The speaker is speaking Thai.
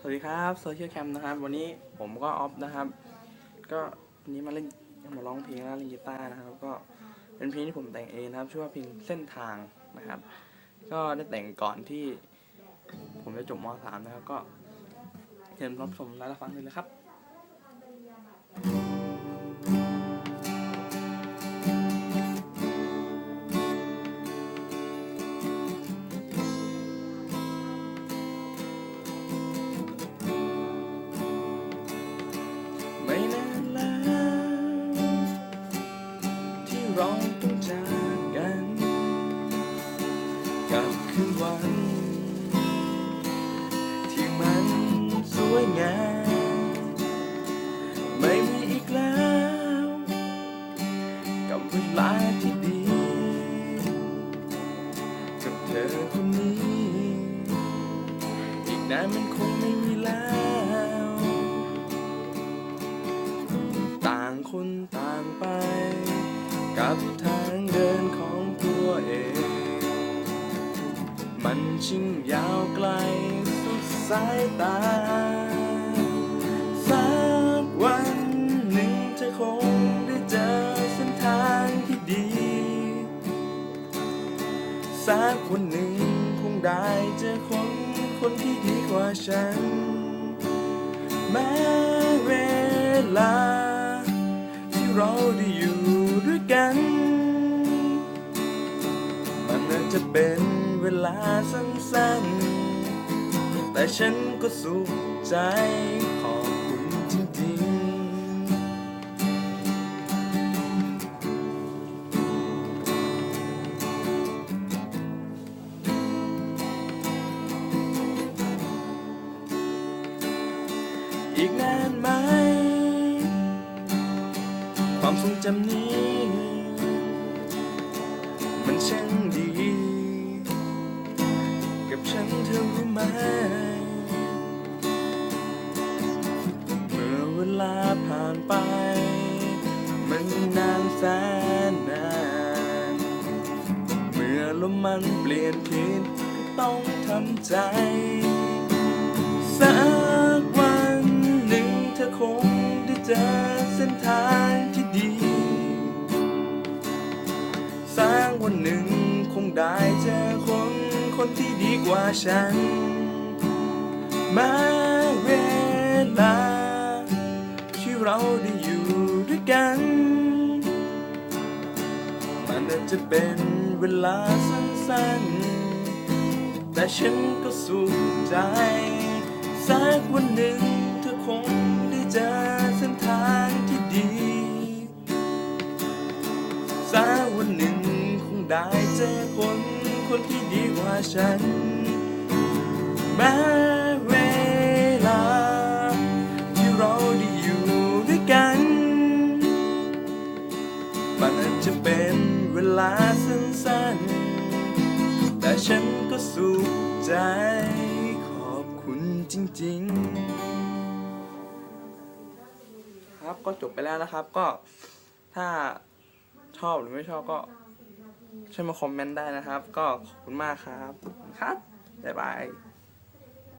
สวัสดีครับโซเชียลแคมนะครับ วันนี้ผมก็ออฟนะครับ ก็วันนี้มาเล่นมาร้องเพลงแล้วเล่นกีตาร์นะครับ ก็เป็นเพลงที่ผมแต่งเองนะครับ ชื่อว่าเพลงเส้นทางนะครับ ก็ได้แต่งก่อนที่ ผมจะจบม .3 นะครับ ก็เชิญรับชมและรับฟังเลยนะครับ คืนวัน ที่มันสวยงาม ไม่มีอีกแล้วกับเวลาที่ดี กับเธอคนนี้ อีกนานมันคงไม่มีแล้ว ต่างคนต่างไป กับทาง มันชิงยาวไกลสุดสายตา สักวันหนึ่งเธอคงได้เจอเส้นทางที่ดี สักวันหนึ่งคงได้เจอคนคนที่ดีกว่าฉัน แม้เวลา ที่เราได้อยู่ด้วยกัน มันอาจจะเป็น ลาสั้นๆ แต่ฉันก็สุขใจขอบคุณจริงๆ อีกนานไหม ความทรงจำนี้ มันช่างดี ฉันเธอรู้ไหม เมื่อเวลาผ่านไป มันนานแสนนาน เมื่อลมมันเปลี่ยนทิศก็ต้องทำใจ สักวันหนึ่งเธอคงได้เจอเส้นทางที่ดีสักวันหนึ่งคงได้ คนที่ดีกว่าฉันม้เวลา ที่เราได้อยู่ด้วยกัน มันอาจจะเป็นเวลาสั้นๆ แต่ฉันก็สุขใจ สักวันหนึ่งเธอคงได้เจอเส้นทางที่ดีสักวันหนึ่งคงได้เจอคน คนที่ดีกว่าฉัน แม้เวลา ที่เราได้อยู่ด้วยกัน มันอาจจะเป็นเวลาสั้นๆ แต่ฉันก็สุขใจ ขอบคุณจริง ๆ ครับก็จบไปแล้วนะครับก็ถ้าชอบหรือไม่ชอบก็ ช่วยมาคอมเมนต์ได้นะครับ ก็ขอบคุณมากครับ ครับบ๊ายบาย